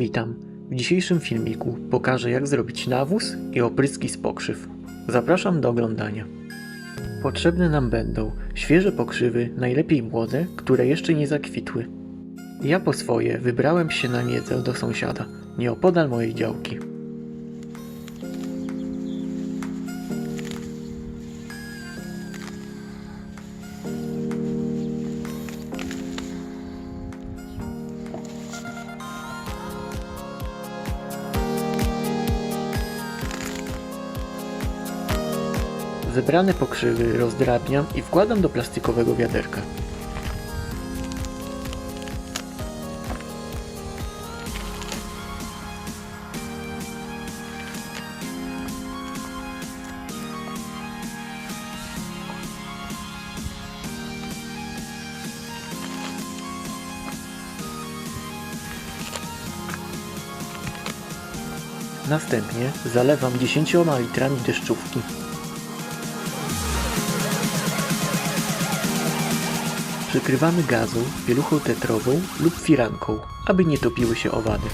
Witam. W dzisiejszym filmiku pokażę jak zrobić nawóz i opryski z pokrzyw. Zapraszam do oglądania. Potrzebne nam będą świeże pokrzywy, najlepiej młode, które jeszcze nie zakwitły. Ja po swoje wybrałem się na miedzę do sąsiada, nieopodal mojej działki. Zebrane pokrzywy rozdrabniam i wkładam do plastikowego wiaderka. Następnie zalewam 10 litrami deszczówki. Przykrywamy gazą pieluchą tetrową lub firanką, aby nie topiły się owady.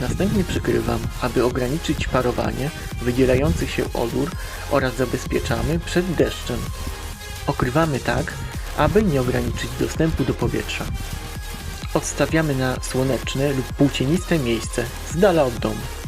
Następnie przykrywam, aby ograniczyć parowanie wydzielających się odór oraz zabezpieczamy przed deszczem. Okrywamy tak, aby nie ograniczyć dostępu do powietrza. Odstawiamy na słoneczne lub półcieniste miejsce z dala od domu.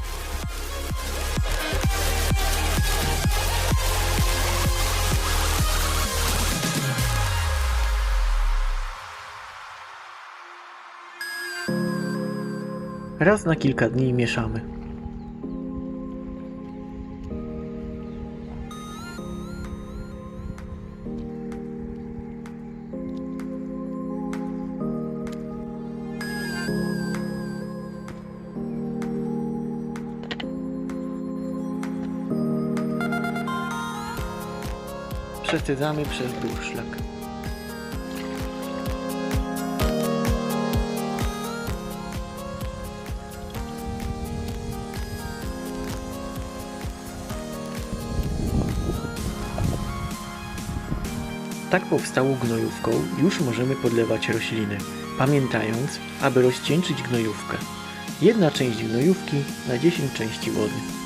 Raz na kilka dni mieszamy. Przecedzamy przez durszlak. Tak powstałą gnojówką już możemy podlewać rośliny, pamiętając, aby rozcieńczyć gnojówkę. Jedna część gnojówki na 10 części wody.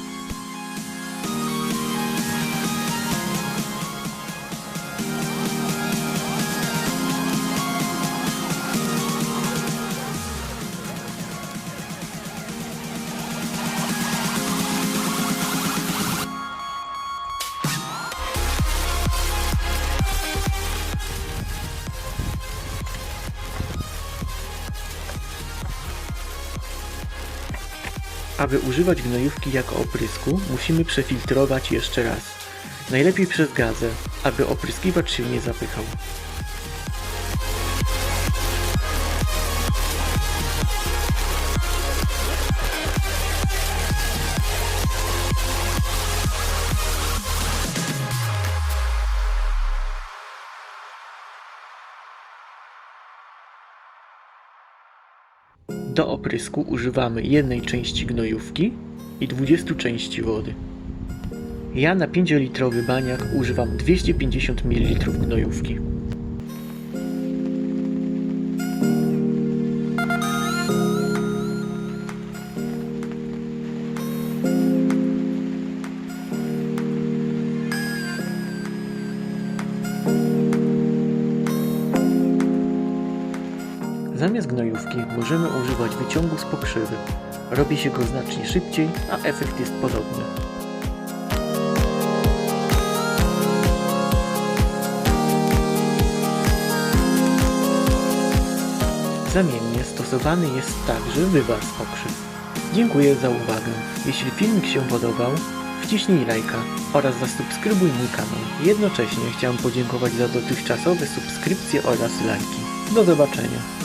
Aby używać gnojówki jako oprysku, musimy przefiltrować jeszcze raz. Najlepiej przez gazę, aby opryskiwacz się nie zapychał. Do oprysku używamy jednej części gnojówki i 20 części wody. Ja na 5-litrowy baniak używam 250 ml gnojówki. Zamiast gnojówki możemy używać wyciągu z pokrzywy. Robi się go znacznie szybciej, a efekt jest podobny. Zamiennie stosowany jest także wywar z pokrzyw. Dziękuję za uwagę. Jeśli filmik się podobał, wciśnij lajka oraz zasubskrybuj mój kanał. Jednocześnie chciałem podziękować za dotychczasowe subskrypcje oraz lajki. Do zobaczenia.